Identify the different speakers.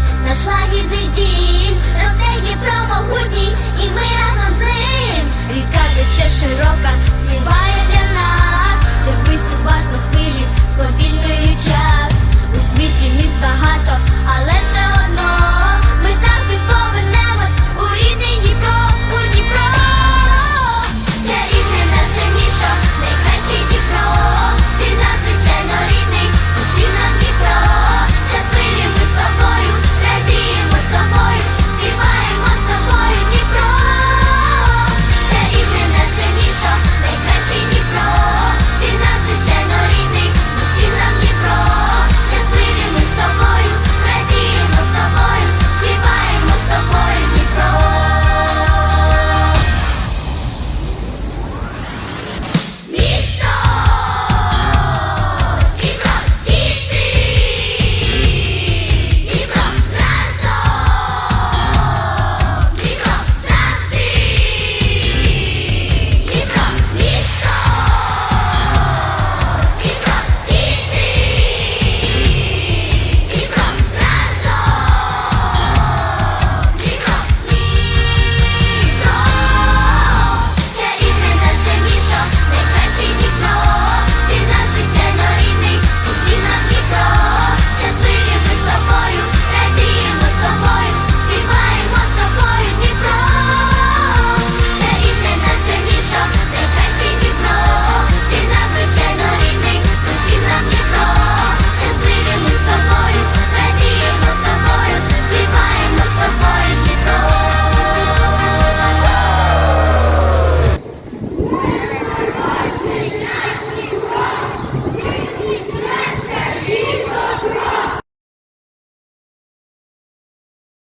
Speaker 1: України, наш лагідний дім, росте Дніпро